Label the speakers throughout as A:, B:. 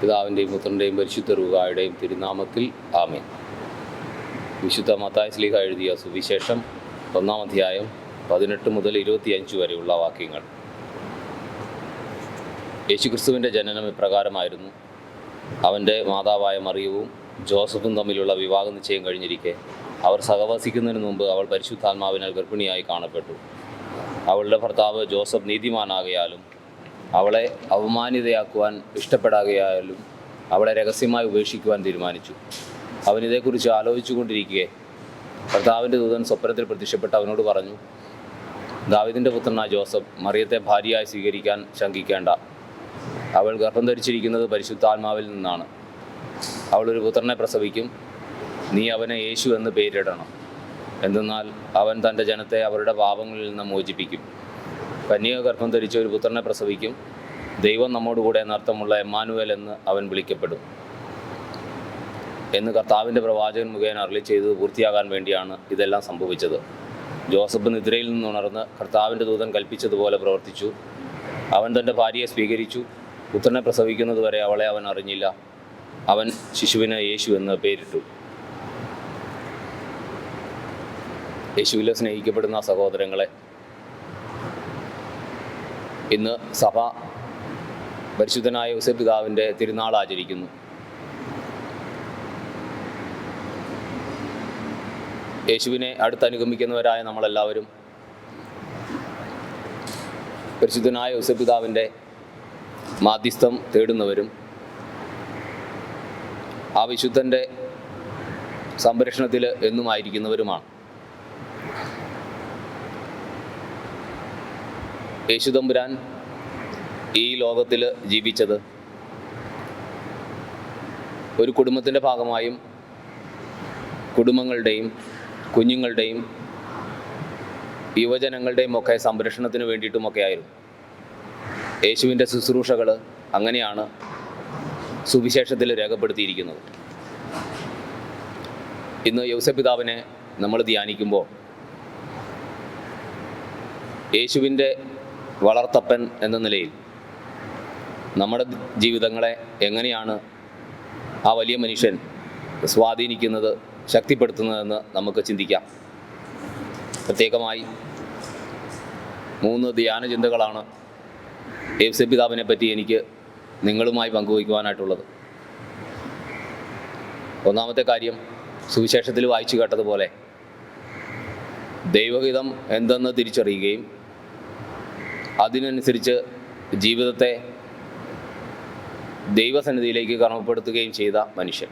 A: പിതാവിന്റെയും പുത്രന്റെയും പരിശുദ്ധ റുഹായുടെയും തിരുനാമത്തിൽ ആമേൻ. വിശുദ്ധ മത്തായ സ്ലീഹ എഴുതിയ സുവിശേഷം ഒന്നാം അധ്യായം പതിനെട്ട് മുതൽ ഇരുപത്തിയഞ്ച് വരെയുള്ള വാക്യങ്ങൾ. യേശുക്രിസ്തുവിന്റെ ജനനം ഇപ്രകാരമായിരുന്നു. അവന്റെ മാതാവായ മറിയവും ജോസഫും തമ്മിലുള്ള വിവാഹ നിശ്ചയം കഴിഞ്ഞിരിക്കെ അവർ സഹവസിക്കുന്നതിന് മുമ്പ് അവൾ പരിശുദ്ധാത്മാവിനാൽ ഗർഭിണിയായി കാണപ്പെട്ടു. അവളുടെ ഭർത്താവ് ജോസഫ് നീതിമാനാകയാലും അവളെ അവമാനിതയാക്കുവാൻ ഇഷ്ടപ്പെടാകയായാലും അവളെ രഹസ്യമായി ഉപേക്ഷിക്കുവാൻ തീരുമാനിച്ചു. അവൻ ഇതേക്കുറിച്ച് ആലോചിച്ചു കൊണ്ടിരിക്കെ ഭർത്താവിന്റെ ദൂതൻ സ്വപ്നത്തിൽ പ്രത്യക്ഷപ്പെട്ട് അവനോട് പറഞ്ഞു ദാവിദിന്റെ പുത്രനായ ജോസഫ് മറിയത്തെ ഭാര്യയായി സ്വീകരിക്കാൻ ശങ്കിക്കേണ്ട. അവൾ ഗർഭം ധരിച്ചിരിക്കുന്നത് പരിശുദ്ധാത്മാവിൽ നിന്നാണ്. അവൾ ഒരു പുത്രനെ പ്രസവിക്കും. നീ അവനെ യേശു എന്ന് പേരിടണം. എന്തെന്നാൽ അവൻ തന്റെ ജനത്തെ അവരുടെ പാപങ്ങളിൽ നിന്ന് മോചിപ്പിക്കും. കന്യക ഗർഭം ധരിച്ച ഒരു പുത്രനെ പ്രസവിക്കും. ദൈവം നമ്മോട് കൂടെ എന്നർത്ഥമുള്ള എമ്മാനുവൽ എന്ന് അവൻ വിളിക്കപ്പെടും. എന്ന് കർത്താവിന്റെ പ്രവാചകൻ മുഖേന അരളി ചെയ്തത് പൂർത്തിയാകാൻ വേണ്ടിയാണ് ഇതെല്ലാം സംഭവിച്ചത്. ജോസഫ് നിദ്രയിൽ നിന്നുണർന്ന് കർത്താവിന്റെ ദൂതൻ കൽപ്പിച്ചതുപോലെ പ്രവർത്തിച്ചു. അവൻ തന്റെ ഭാര്യയെ സ്വീകരിച്ചു. പുത്രനെ പ്രസവിക്കുന്നത് വരെ അവളെ അവൻ അറിഞ്ഞില്ല. അവൻ ശിശുവിന് യേശു എന്ന് പേരിട്ടു. യേശുവിലെ സ്നേഹിക്കപ്പെടുന്ന സഹോദരങ്ങളെ ഇന്ന് സഭ പരിശുദ്ധനായ യോസഫ് പിതാവിന്റെ തിരുനാൾ ആചരിക്കുന്നു. യേശുവിനെ അടുത്തനുഗമിക്കുന്നവരായ നമ്മളെല്ലാവരും പരിശുദ്ധനായ യോസഫ് പിതാവിന്റെ മാധ്യസ്ഥം തേടുന്നവരും ആ വിശുദ്ധന്റെ സംരക്ഷണത്തിൽ എന്നുമായിരിക്കുന്നവരുമാണ്. യേശുദമ്പുരാൻ ഈ ലോകത്തിൽ ജീവിച്ചത് ഒരു കുടുംബത്തിന്റെ ഭാഗമായും കുടുംബങ്ങളുടെയും കുഞ്ഞുങ്ങളുടെയും യുവജനങ്ങളുടെയും ഒക്കെ സംരക്ഷണത്തിന് വേണ്ടിയിട്ടുമൊക്കെ ആയിരുന്നു. യേശുവിന്റെ ശുശ്രൂഷകൾ അങ്ങനെയാണ് സുവിശേഷത്തിൽ രേഖപ്പെടുത്തിയിരിക്കുന്നത്. ഇന്ന് യൗസപിതാവിനെ നമ്മൾ ധ്യാനിക്കുമ്പോൾ യേശുവിന്റെ വളർത്തപ്പൻ എന്ന നിലയിൽ നമ്മുടെ ജീവിതങ്ങളെ എങ്ങനെയാണ് ആ വലിയ മനുഷ്യൻ സ്വാധീനിക്കുന്നത് ശക്തിപ്പെടുത്തുന്നതെന്ന് നമുക്ക് ചിന്തിക്കാം. പ്രത്യേകമായി മൂന്ന് ധ്യാന ചിന്തകളാണ് എഫ് പിതാവിനെ പറ്റി എനിക്ക് നിങ്ങളുമായി പങ്കുവയ്ക്കുവാനായിട്ടുള്ളത്. ഒന്നാമത്തെ കാര്യം സുവിശേഷത്തിൽ വായിച്ചു കേട്ടതുപോലെ ദൈവഹിതം എന്തെന്ന് തിരിച്ചറിയുകയും അതിനനുസരിച്ച് ജീവിതത്തെ ദൈവസന്നിധിയിലേക്ക് കർമ്മപ്പെടുത്തുകയും ചെയ്ത മനുഷ്യൻ.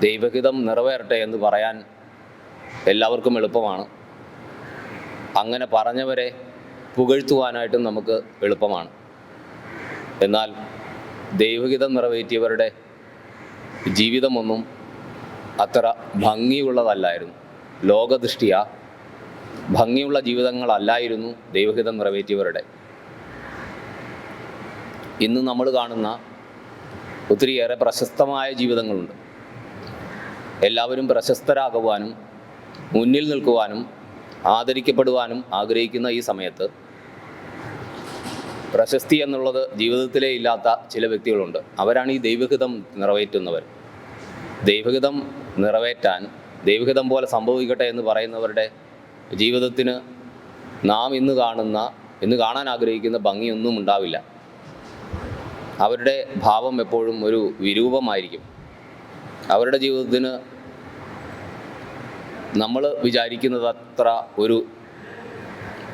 A: ദൈവഹിതം നിറവേറട്ടെ എന്ന് പറയാൻ എല്ലാവർക്കും എളുപ്പമാണ്. അങ്ങനെ പറഞ്ഞവരെ പുകഴ്ത്തുവാനായിട്ടും നമുക്ക് എളുപ്പമാണ്. എന്നാൽ ദൈവഹിതം നിറവേറ്റിയവരുടെ ജീവിതമൊന്നും അത്ര ഭംഗിയുള്ളതല്ലായിരുന്നു. ലോകദൃഷ്ടിയ ഭംഗിയുള്ള ജീവിതങ്ങളല്ലായിരുന്നു ദൈവഹിതം നിറവേറ്റിയവരുടെ. ഇന്ന് നമ്മൾ കാണുന്ന ഒത്തിരിയേറെ പ്രശസ്തമായ ജീവിതങ്ങളുണ്ട്. എല്ലാവരും പ്രശസ്തരാകുവാനും മുന്നിൽ നിൽക്കുവാനും ആദരിക്കപ്പെടുവാനും ആഗ്രഹിക്കുന്ന ഈ സമയത്ത് പ്രശസ്തി എന്നുള്ളത് ജീവിതത്തിലേ ഇല്ലാത്ത ചില വ്യക്തികളുണ്ട്. അവരാണ് ഈ ദൈവഹിതം നിറവേറ്റുന്നവർ. ദൈവഹിതം നിറവേറ്റാൻ ദൈവഹിതം പോലെ സംഭവിക്കട്ടെ എന്ന് പറയുന്നവരുടെ ജീവിതത്തിന് നാം ഇന്ന് കാണുന്ന ഇന്ന് കാണാൻ ആഗ്രഹിക്കുന്ന ഭംഗിയൊന്നും ഉണ്ടാവില്ല. അവരുടെ ഭാവം എപ്പോഴും ഒരു വിരൂപമായിരിക്കും. അവരുടെ ജീവിതത്തിന് നമ്മൾ വിചാരിക്കുന്നത് അത്ര ഒരു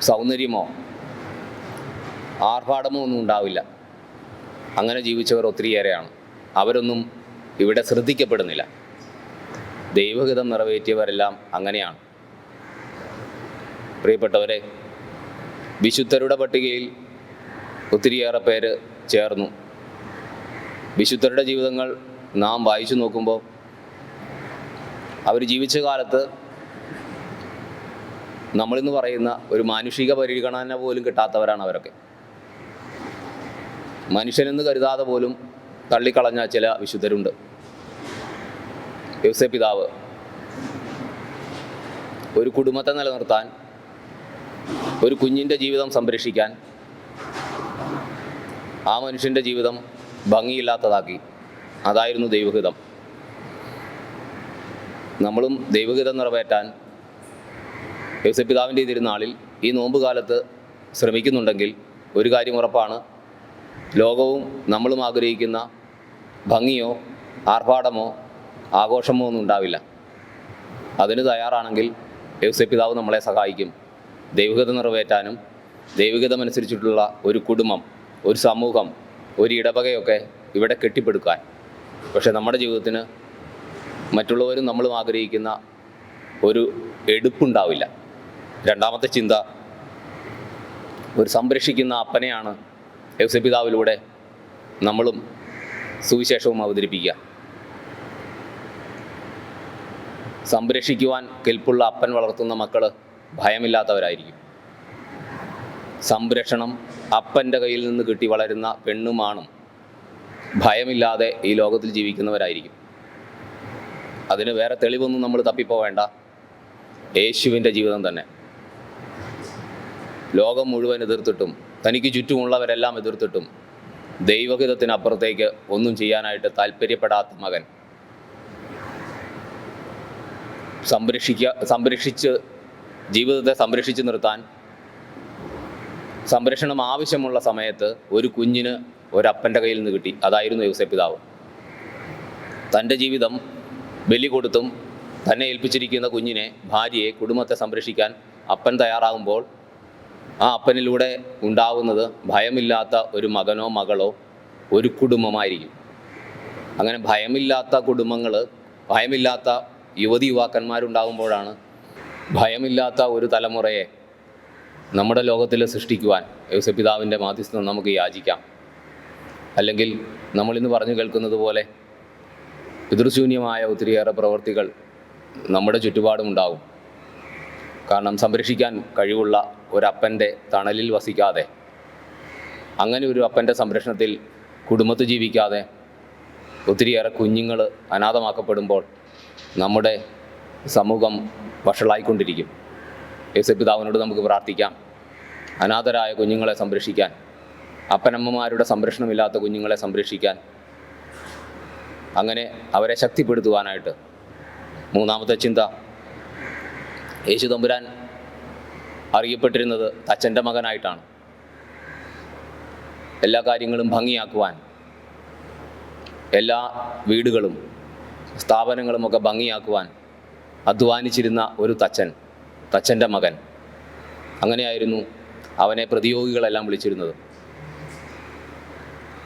A: സൗന്ദര്യമോ ആർഭാടമോ ഒന്നും ഉണ്ടാവില്ല. അങ്ങനെ ജീവിച്ചവർ ഒത്തിരിയേറെയാണ്. അവരൊന്നും ഇവിടെ ശ്രദ്ധിക്കപ്പെടുന്നില്ല. ദൈവഹിതം നിറവേറ്റിയവരെല്ലാം അങ്ങനെയാണ്. പ്രിയപ്പെട്ടവരെ വിശുദ്ധരുടെ പട്ടികയിൽ ഒത്തിരിയേറെ പേര് ചേർന്നു. വിശുദ്ധരുടെ ജീവിതങ്ങൾ നാം വായിച്ചു നോക്കുമ്പോൾ അവർ ജീവിച്ച കാലത്ത് നമ്മളിന്ന് പറയുന്ന ഒരു മാനുഷിക പരിഗണന പോലും കിട്ടാത്തവരാണ് അവരൊക്കെ. മനുഷ്യനെന്ന് കരുതാതെ പോലും തള്ളിക്കളഞ്ഞ ചില വിശുദ്ധരുണ്ട്. യൗസേ പിതാവ് ഒരു കുടുംബത്തെ നിലനിർത്താൻ ഒരു കുഞ്ഞിന്റെ ജീവിതം സംരക്ഷിക്കാൻ ആ മനുഷ്യന്റെ ജീവിതം ഭംഗിയില്ലാത്തതാക്കി. അതായിരുന്നു ദൈവഹിതം. നമ്മളും ദൈവഹിതം നിറവേറ്റാൻ യേശുപിതാവിന്റെ തിരുനാളിൽ ഈ നോമ്പ് കാലത്ത് ശ്രമിക്കുന്നുണ്ടെങ്കിൽ ഒരു കാര്യം ഉറപ്പാണ്. ലോകവും നമ്മളും ആഗ്രഹിക്കുന്ന ഭംഗിയോ ആർഭാടമോ ആഘോഷമോ ഒന്നും ഉണ്ടാവില്ല. അതിന് തയ്യാറാണെങ്കിൽ യേശുപിതാവ് നമ്മളെ സഹായിക്കും. ദൈവഹിതം നിറവേറ്റാനും ദൈവികതമനുസരിച്ചിട്ടുള്ള ഒരു കുടുംബം ഒരു സമൂഹം ഒരു ഇടവകയൊക്കെ ഇവിടെ കെട്ടിപ്പടുക്കാൻ. പക്ഷേ നമ്മുടെ ജീവിതത്തിന് മറ്റുള്ളവരും നമ്മളും ആഗ്രഹിക്കുന്ന ഒരു എടുപ്പുണ്ടാവില്ല. രണ്ടാമത്തെ ചിന്ത ഒരു സംരക്ഷിക്കുന്ന അപ്പനെയാണ് യൗസപിതാവിലൂടെ നമ്മളും സുവിശേഷവും അവതരിപ്പിക്കുക. സംരക്ഷിക്കുവാൻ കെൽപ്പുള്ള അപ്പൻ വളർത്തുന്ന മക്കൾ ഭയമില്ലാത്തവരായിരിക്കും. സംരക്ഷണം അപ്പന്റെ കയ്യിൽ നിന്ന് കിട്ടി വളരുന്ന പെണ്ണുമാണും ഭയമില്ലാതെ ഈ ലോകത്തിൽ ജീവിക്കുന്നവരായിരിക്കും. അതിന് വേറെ തെളിവൊന്നും നമ്മൾ തപ്പിപ്പോവേണ്ട. യേശുവിന്റെ ജീവിതം തന്നെ. ലോകം മുഴുവൻ എതിർത്തിട്ടും തനിക്ക് ചുറ്റുമുള്ളവരെല്ലാം എതിർത്തിട്ടും ദൈവഹിതത്തിനപ്പുറത്തേക്ക് ഒന്നും ചെയ്യാനായിട്ട് താല്പര്യപ്പെടാത്ത മകൻ. സംരക്ഷിക്കുക സംരക്ഷിച്ച് ജീവിതത്തെ സംരക്ഷിച്ചു നിർത്താൻ സംരക്ഷണം ആവശ്യമുള്ള സമയത്ത് ഒരു കുഞ്ഞിന് ഒരപ്പന്റെ കയ്യിൽ നിന്ന് കിട്ടി. അതായിരുന്നു യോസപിതാവ് തന്റെ ജീവിതം ബലി കൊടുത്തും തന്നെ ഏൽപ്പിച്ചിരിക്കുന്ന കുഞ്ഞിനെ ഭാര്യയെ കുടുംബത്തെ സംരക്ഷിക്കാൻ അപ്പൻ തയ്യാറാകുമ്പോൾ ആ അപ്പനിലൂടെ ഉണ്ടാവുന്നത് ഭയമില്ലാത്ത ഒരു മകനോ മകളോ ഒരു കുടുംബമായിരിക്കും. അങ്ങനെ ഭയമില്ലാത്ത കുടുംബങ്ങൾ ഭയമില്ലാത്ത യുവതി യുവാക്കന്മാരുണ്ടാകുമ്പോഴാണ് ഭയമില്ലാത്ത ഒരു തലമുറയെ നമ്മുടെ ലോകത്തിൽ സൃഷ്ടിക്കുവാൻ യേശുപിതാവിന്റെ മാധ്യസ്ഥം നമുക്ക് യാചിക്കാം. അല്ലെങ്കിൽ നമ്മളിന്ന് പറഞ്ഞു കേൾക്കുന്നത് പോലെ പിതൃശൂന്യമായ ഒത്തിരിയേറെ പ്രവൃത്തികൾ നമ്മുടെ ചുറ്റുപാടും ഉണ്ടാകും. കാരണം സംരക്ഷിക്കാൻ കഴിവുള്ള ഒരപ്പന്റെ തണലിൽ വസിക്കാതെ അങ്ങനെ ഒരു അപ്പന്റെ സംരക്ഷണത്തിൽ കുടുംബത്ത് ജീവിക്കാതെ ഒത്തിരിയേറെ കുഞ്ഞുങ്ങൾ അനാഥമാക്കപ്പെടുമ്പോൾ നമ്മുടെ സമൂഹം വഷളായിക്കൊണ്ടിരിക്കും. യേശുപിതാവിനോട് നമുക്ക് പ്രാർത്ഥിക്കാം. അനാഥരായ കുഞ്ഞുങ്ങളെ സംരക്ഷിക്കാൻ അപ്പനമ്മമാരുടെ സംരക്ഷണമില്ലാത്ത കുഞ്ഞുങ്ങളെ സംരക്ഷിക്കാൻ അങ്ങനെ അവരെ ശക്തിപ്പെടുത്തുവാനായിട്ട്. മൂന്നാമത്തെ ചിന്ത യേശു തമ്പുരാൻ അറിയപ്പെട്ടിരുന്നത് തച്ചന്റെ മകനായിട്ടാണ്. എല്ലാ കാര്യങ്ങളും ഭംഗിയാക്കുവാൻ എല്ലാ വീടുകളും സ്ഥാപനങ്ങളുമൊക്കെ ഭംഗിയാക്കുവാൻ അധ്വാനിച്ചിരുന്ന ഒരു തച്ചൻ തച്ചന്റെ മകൻ. അങ്ങനെയായിരുന്നു അവനെ പ്രതിയോഗികളെല്ലാം വിളിച്ചിരുന്നത്.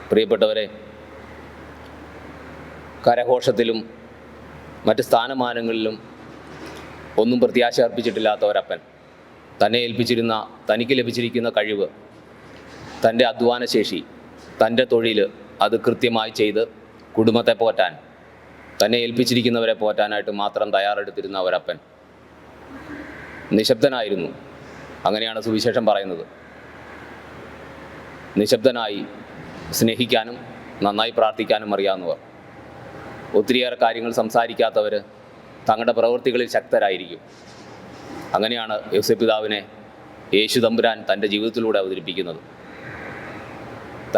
A: പ്രിയപ്പെട്ടവരെ കരഘോഷത്തിലും മറ്റ് സ്ഥാനമാനങ്ങളിലും ഒന്നും പ്രത്യാശ അർപ്പിച്ചിട്ടില്ലാത്ത ഒരപ്പൻ തന്നെ ഏൽപ്പിച്ചിരുന്ന തനിക്ക് ലഭിച്ചിരിക്കുന്ന കഴിവ് തന്റെ അധ്വാനശേഷി തന്റെ തൊഴിൽ അത് കൃത്യമായി ചെയ്ത് കുടുംബത്തെ പോറ്റാൻ തന്നെ ഏൽപ്പിച്ചിരിക്കുന്നവരെ പോറ്റാനായിട്ട് മാത്രം തയ്യാറെടുത്തിരുന്ന ഒരപ്പൻ നിശബ്ദനായിരുന്നു. അങ്ങനെയാണ് സുവിശേഷം പറയുന്നത്. നിശബ്ദനായി സ്നേഹിക്കാനും നന്നായി പ്രാർത്ഥിക്കാനും അറിയാവുന്നവർ. ഒത്തിരിയേറെ കാര്യങ്ങൾ സംസാരിക്കാത്തവർ തങ്ങളുടെ പ്രവൃത്തികളിൽ ശക്തരായിരിക്കും. അങ്ങനെയാണ് യോസപിതാവിനെ യേശു തമ്പുരാൻ തന്റെ ജീവിതത്തിലൂടെ അവതരിപ്പിക്കുന്നത്.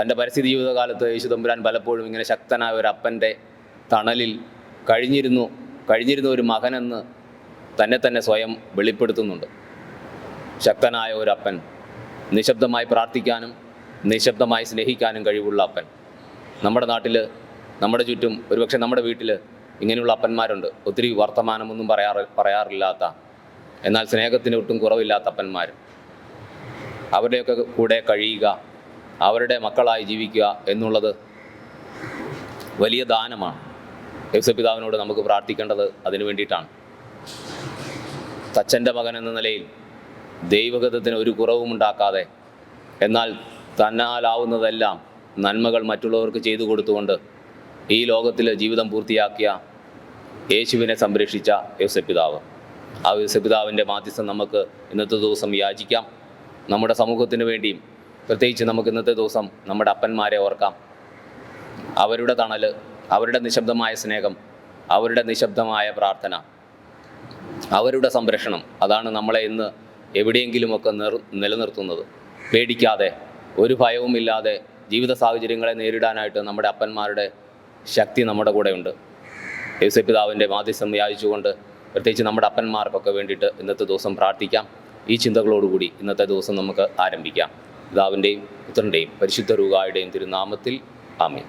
A: തന്റെ പരിസ്ഥിതി ജീവിതകാലത്ത് യേശു തമ്പുരാൻ പലപ്പോഴും ഇങ്ങനെ ശക്തനായ ഒരു അപ്പന്റെ തണലിൽ കഴിഞ്ഞിരുന്നു കഴിഞ്ഞിരുന്ന ഒരു മകനെന്ന് തന്നെ തന്നെ സ്വയം വെളിപ്പെടുത്തുന്നുണ്ട്. ശക്തനായ ഒരു അപ്പൻ നിശബ്ദമായി പ്രാർത്ഥിക്കാനും നിശബ്ദമായി സ്നേഹിക്കാനും കഴിവുള്ള അപ്പൻ. നമ്മുടെ നാട്ടിൽ നമ്മുടെ ചുറ്റും ഒരുപക്ഷെ നമ്മുടെ വീട്ടിൽ ഇങ്ങനെയുള്ള അപ്പന്മാരുണ്ട്. ഒത്തിരി വർത്തമാനമൊന്നും പറയാറ് പറയാറില്ലാത്ത എന്നാൽ സ്നേഹത്തിന് ഒട്ടും കുറവില്ലാത്ത അപ്പന്മാർ അവരുടെയൊക്കെ കൂടെ കഴിയുക അവരുടെ മക്കളായി ജീവിക്കുക എന്നുള്ളത് വലിയ ദാനമാണ്. യേശുപിതാവിനോട് നമുക്ക് പ്രാർത്ഥിക്കേണ്ടത് അതിനു വേണ്ടിയിട്ടാണ്. തച്ചന്റെ മകൻ എന്ന നിലയിൽ ദൈവഗതത്തിന് ഒരു കുറവും ഉണ്ടാക്കാതെ എന്നാൽ തന്നാലാവുന്നതെല്ലാം നന്മകൾ മറ്റുള്ളവർക്ക് ചെയ്തു കൊടുത്തുകൊണ്ട് ഈ ലോകത്തിൽ ജീവിതം പൂർത്തിയാക്കിയ യേശുവിനെ സംരക്ഷിച്ച യേശുപിതാവ്. ആ യേശുപിതാവിന്റെ മാധ്യസ്ഥം നമുക്ക് ഇന്നത്തെ ദിവസം യാചിക്കാം. നമ്മുടെ സമൂഹത്തിന് വേണ്ടിയും പ്രത്യേകിച്ച് നമുക്ക് ഇന്നത്തെ ദിവസം നമ്മുടെ അപ്പന്മാരെ ഓർക്കാം. അവരുടെ തണൽ അവരുടെ നിശബ്ദമായ സ്നേഹം അവരുടെ നിശബ്ദമായ പ്രാർത്ഥന അവരുടെ സംരക്ഷണം അതാണ് നമ്മളെ ഇന്ന് എവിടെയെങ്കിലുമൊക്കെ നിർ നിലനിർത്തുന്നത്. പേടിക്കാതെ ഒരു ഭയവുമില്ലാതെ ജീവിത സാഹചര്യങ്ങളെ നേരിടാനായിട്ട് നമ്മുടെ അപ്പന്മാരുടെ ശക്തി നമ്മുടെ കൂടെയുണ്ട്. യേശുപിതാവിന്റെ മാധ്യസ്ഥം വ്യാജിച്ചുകൊണ്ട് പ്രത്യേകിച്ച് നമ്മുടെ അപ്പന്മാർക്കൊക്കെ വേണ്ടിയിട്ട് ഇന്നത്തെ ദിവസം പ്രാർത്ഥിക്കാം. ഈ ചിന്തകളോടുകൂടി ഇന്നത്തെ ദിവസം നമുക്ക് ആരംഭിക്കാം. പിതാവിന്റെയും പുത്രന്റെയും പരിശുദ്ധ രൂപായുടെയും തിരുനാമത്തിൽ ആമേൻ.